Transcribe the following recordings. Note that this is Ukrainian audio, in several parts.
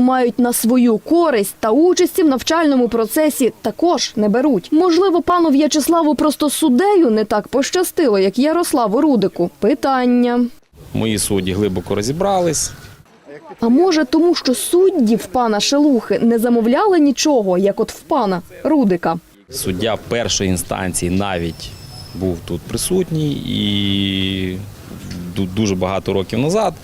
мають на свою користь та участі в навчальному процесі також не беруть. Можливо, пану В'ячеславу просто суддею не так пощастило, як Ярославу Рудику. Питання. Мої судді глибоко розібрались. А може, тому що судді в пана Шелухи не замовляли нічого, як от в пана Рудика. Суддя першої інстанції навіть був тут присутній і дуже багато років назад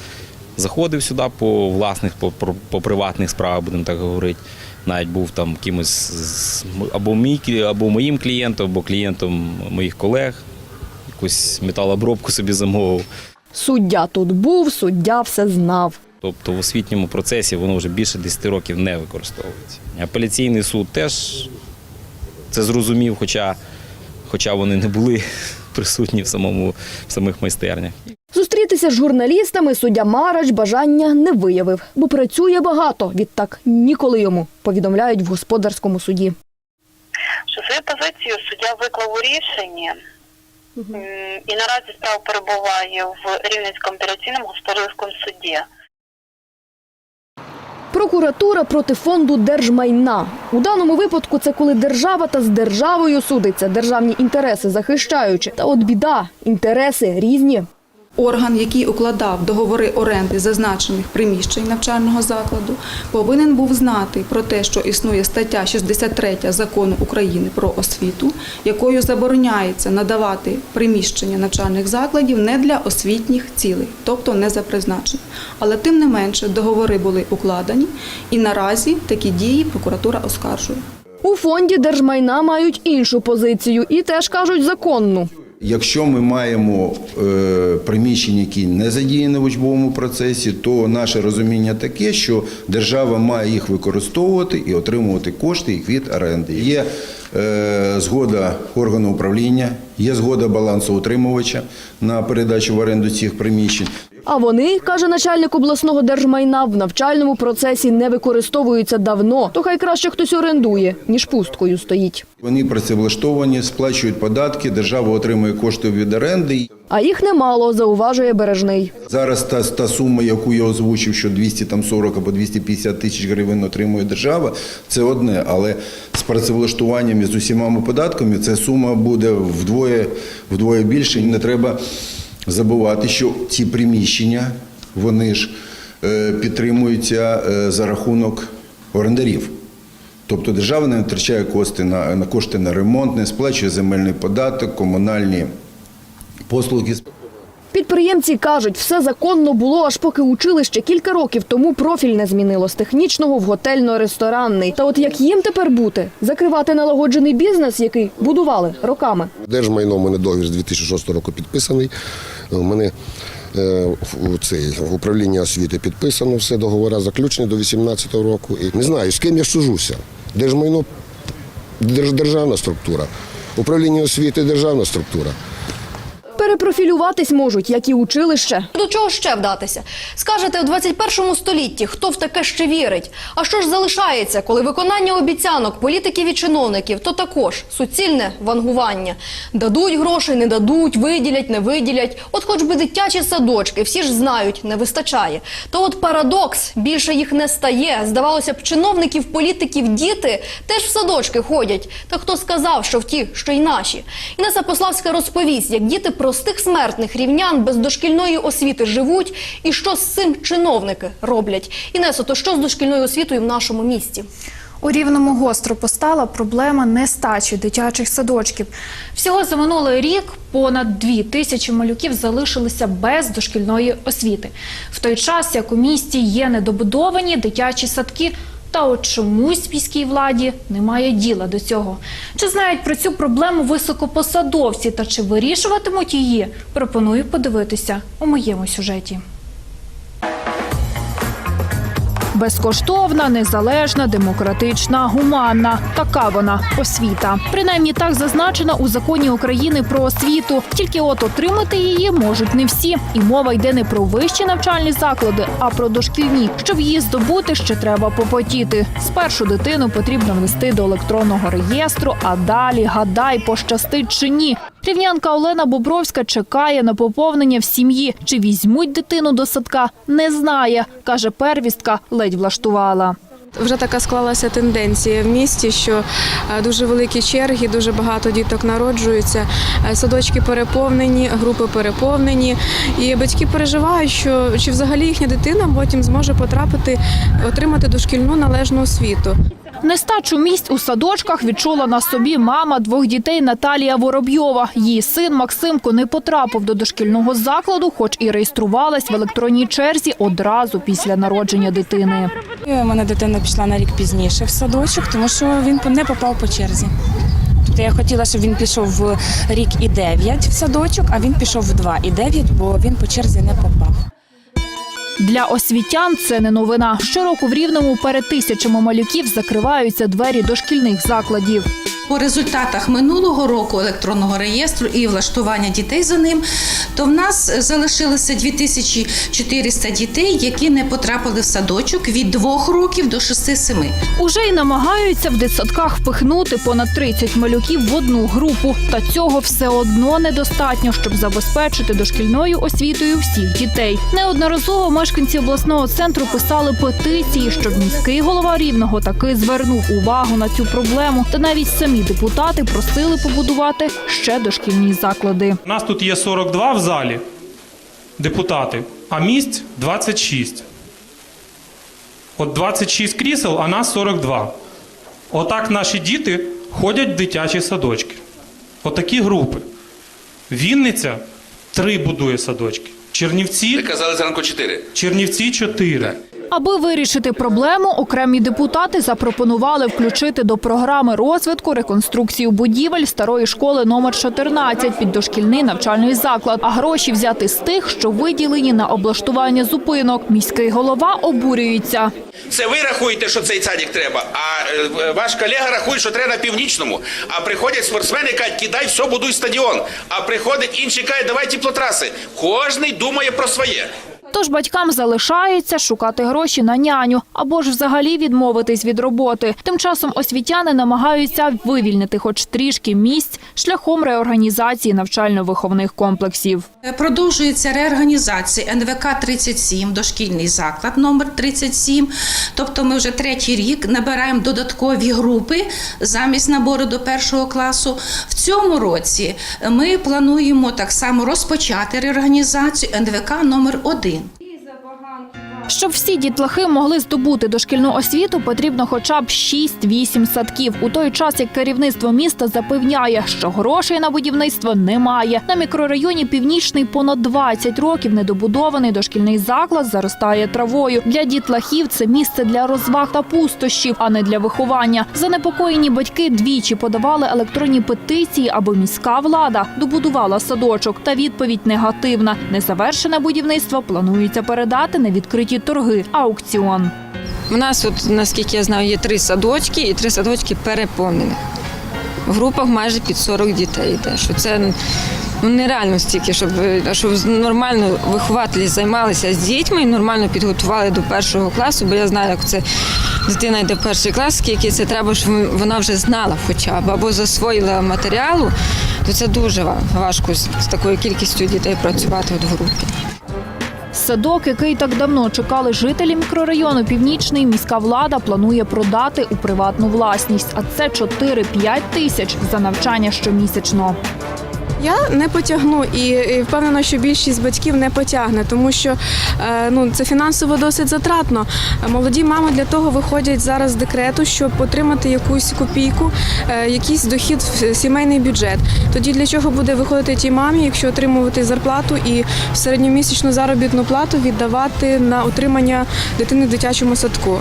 заходив сюди по власних, по, по, по приватних справах, будемо так говорити. Навіть був там кимось або, мій, або моїм клієнтом, або клієнтом моїх колег. Якусь металообробку собі замовив. Суддя тут був, суддя все знав. Тобто в освітньому процесі воно вже більше 10 років не використовується. Апеляційний суд теж це зрозумів, хоча, хоча вони не були присутні в, самому, в самих майстернях. Зустрітися з журналістами суддя Марач бажання не виявив, бо працює багато. Відтак ніколи йому повідомляють в господарському суді. що свою позицію суддя виклав у рішенні, і наразі справа перебуває в Рівненському апеляційному господарському суді. Прокуратура проти фонду держмайна. У даному випадку це коли держава та з державою судиться, державні інтереси захищаючи. Та от біда, інтереси різні. Орган, який укладав договори оренди зазначених приміщень навчального закладу, повинен був знати про те, що існує стаття 63 закону України про освіту, якою забороняється надавати приміщення навчальних закладів не для освітніх цілей, тобто не за призначенням. Але тим не менше договори були укладені, і наразі такі дії прокуратура оскаржує. У фонді держмайна мають іншу позицію і теж кажуть законну. Якщо ми маємо е, приміщення, які не задіяні в учбовому процесі, то наше розуміння таке, що держава має їх використовувати і отримувати кошти від оренди. Є е, згода органу управління, є згода балансоутримувача на передачу в оренду цих приміщень. А вони, каже начальник обласного держмайна, в навчальному процесі не використовуються давно. То хай краще хтось орендує, ніж пусткою стоїть. Вони працевлаштовані, сплачують податки, держава отримує кошти від оренди. А їх немало, зауважує Бережний. Зараз та, та сума, яку я озвучив, що 240 або 250 тисяч гривень отримує держава, це одне. Але з працевлаштуванням і з усіма податками ця сума буде вдвоє, вдвоє більше. Не треба забувати, що ці приміщення, вони ж е, підтримуються е, за рахунок орендарів. Тобто держава не витрачає кошти на, на кошти на ремонт, не сплачує земельний податок, комунальні послуги. Підприємці кажуть, все законно було, аж поки училище кілька років тому профіль не змінило з технічного в готельно-ресторанний. Та от як їм тепер бути? Закривати налагоджений бізнес, який будували роками. Держмайно у мене договір з 2006 року підписаний. У мене у в- управлінні освіти підписано все, договори заключені до 2018 року. І не знаю, з ким я сужуся. Держмайно держ- державна структура, управління освіти державна структура. Перепрофілюватись можуть, як і училище. До чого ще вдатися? Скажете, у 21 столітті хто в таке ще вірить? А що ж залишається, коли виконання обіцянок політиків і чиновників то також суцільне вангування? Дадуть гроші, не дадуть, виділять, не виділять. От хоч би дитячі садочки, всі ж знають, не вистачає. То от парадокс, більше їх не стає. Здавалося б, чиновників, політиків, діти теж в садочки ходять. Та хто сказав, що в ті, що й наші? Інеса Пославська розповість, як діти простих смертних рівнян без дошкільної освіти живуть і що з цим чиновники роблять. Інесо, то що з дошкільною освітою в нашому місті? У Рівному гостро постала проблема нестачі дитячих садочків. Всього за минулий рік понад дві тисячі малюків залишилися без дошкільної освіти. В той час, як у місті є недобудовані дитячі садки, та от чомусь міській владі немає діла до цього. Чи знають про цю проблему високопосадовці та чи вирішуватимуть її? Пропоную подивитися у моєму сюжеті. Безкоштовна, незалежна, демократична, гуманна. Така вона освіта. Принаймні так зазначена у законі України про освіту. Тільки от отримати її можуть не всі. І мова йде не про вищі навчальні заклади, а про дошкільні. Щоб її здобути, ще треба попотіти. Спершу дитину потрібно внести до електронного реєстру, а далі гадай, пощастить чи ні. Рівнянка Олена Бобровська чекає на поповнення в сім'ї. Чи візьмуть дитину до садка, не знає. Каже, первістка ледь влаштувала. Вже така склалася тенденція в місті, що е, дуже великі черги, дуже багато діток народжуються, е, садочки переповнені, групи переповнені. І батьки переживають, що чи взагалі їхня дитина потім зможе потрапити, отримати дошкільну належну освіту. Нестачу місць у садочках відчула на собі мама двох дітей Наталія Воробйова. Її син Максимко не потрапив до дошкільного закладу, хоч і реєструвалась в електронній черзі одразу після народження дитини. У мене дитина пішла на рік пізніше в садочок, тому що він не попав по черзі. Тобто я хотіла, щоб він пішов в рік і 9 в садочок, а він пішов в 2 і 9, бо він по черзі не попав. Для освітян це не новина. Щороку в Рівному перед тисячами малюків закриваються двері дошкільних закладів. По результатах минулого року електронного реєстру і влаштування дітей за ним, то в нас залишилося 2400 дітей, які не потрапили в садочок від 2 років до 6-7. Уже й намагаються в дитсадках впихнути понад 30 малюків в одну групу. Та цього все одно недостатньо, щоб забезпечити дошкільною освітою всіх дітей. Неодноразово мешканці обласного центру писали петиції, щоб міський голова рівного таки звернув увагу на цю проблему. Та навіть самі депутати просили побудувати ще дошкільні заклади. У нас тут є 42 в залі депутати, а місць 26. От 26 крісел, а нас 42. Отак наші діти ходять в дитячі садочки. Отакі групи. Вінниця три будує садочки. Чернівці, Казали зранку 4. Чернівці 4. Аби вирішити проблему, окремі депутати запропонували включити до програми розвитку реконструкцію будівель старої школи номер 14 під дошкільний навчальний заклад, а гроші взяти з тих, що виділені на облаштування зупинок. Міський голова обурюється. Це ви рахуєте, що цей садик треба, а е, ваш колега рахує, що треба на північному. А приходять спортсмени, кажуть, кидай все, будуй стадіон. А приходить інші кажуть, давай теплотраси. Кожний думає про своє. Тож батькам залишається шукати гроші на няню або ж взагалі відмовитись від роботи. Тим часом освітяни намагаються вивільнити хоч трішки місць шляхом реорганізації навчально-виховних комплексів. Продовжується реорганізація НВК 37, дошкільний заклад номер 37. Тобто ми вже третій рік набираємо додаткові групи замість набору до першого класу. В цьому році ми плануємо так само розпочати реорганізацію НВК номер 1. Щоб всі дітлахи могли здобути дошкільну освіту, потрібно хоча б 6-8 садків. У той час як керівництво міста запевняє, що грошей на будівництво немає. На мікрорайоні Північний понад 20 років недобудований дошкільний заклад заростає травою. Для дітлахів це місце для розваг та пустощів, а не для виховання. Занепокоєні батьки двічі подавали електронні петиції, аби міська влада добудувала садочок. Та відповідь негативна. Незавершене будівництво планується передати на відкриті торги аукціон. У нас, от, наскільки я знаю, є три садочки і три садочки переповнені. В групах майже під 40 дітей йде. Що це ну, нереально стільки, щоб, щоб нормально вихователі займалися з дітьми і нормально підготували до першого класу, бо я знаю, як це дитина йде в перший клас, скільки це треба, щоб вона вже знала хоча б або засвоїла матеріалу, то це дуже важко з такою кількістю дітей працювати от в групі. Садок, який так давно чекали жителі мікрорайону Північний, міська влада планує продати у приватну власність. А це 4-5 тисяч за навчання щомісячно. Я не потягну і, впевнена, що більшість батьків не потягне, тому що е, ну це фінансово досить затратно. Молоді мами для того виходять зараз з декрету, щоб отримати якусь копійку, е, якийсь дохід в сімейний бюджет. Тоді для чого буде виходити тій мамі, якщо отримувати зарплату і середньомісячну заробітну плату віддавати на утримання дитини в дитячому садку?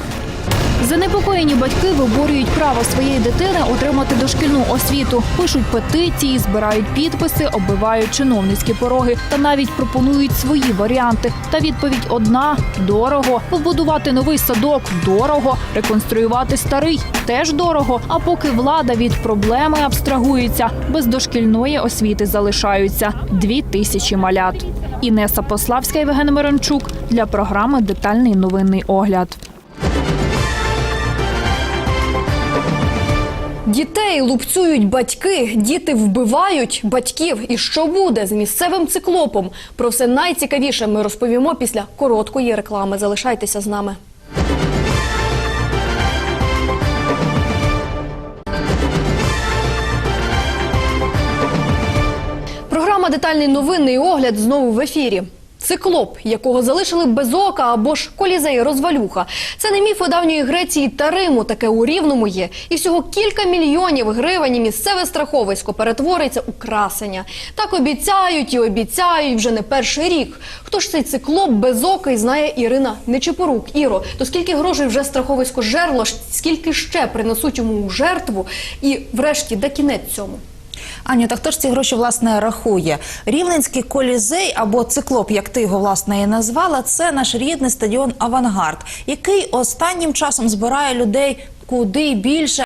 Занепокоєні батьки виборюють право своєї дитини отримати дошкільну освіту, пишуть петиції, збирають підписи, оббивають чиновницькі пороги та навіть пропонують свої варіанти. Та відповідь одна дорого. Побудувати новий садок дорого, реконструювати старий теж дорого. А поки влада від проблеми абстрагується, без дошкільної освіти залишаються дві тисячі малят. Інеса Пославська Євген Мирончук для програми Детальний новинний огляд. Дітей лупцюють батьки, діти вбивають батьків. І що буде з місцевим циклопом? Про все найцікавіше ми розповімо після короткої реклами. Залишайтеся з нами. Програма Детальний новинний огляд знову в ефірі. Циклоп, якого залишили без ока або ж колізей розвалюха. Це не міфи давньої Греції та Риму, таке у Рівному є. І всього кілька мільйонів гривень місцеве страховисько перетвориться у красення. Так обіцяють і обіцяють вже не перший рік. Хто ж цей циклоп безокий знає Ірина Нечипорук. Іро, то скільки грошей вже страховисько жерло, скільки ще принесуть йому у жертву і врешті де кінець цьому? Аню, так хто ж ці гроші власне рахує? Рівненський колізей або циклоп, як ти його власне і назвала, це наш рідний стадіон Авангард, який останнім часом збирає людей куди більше.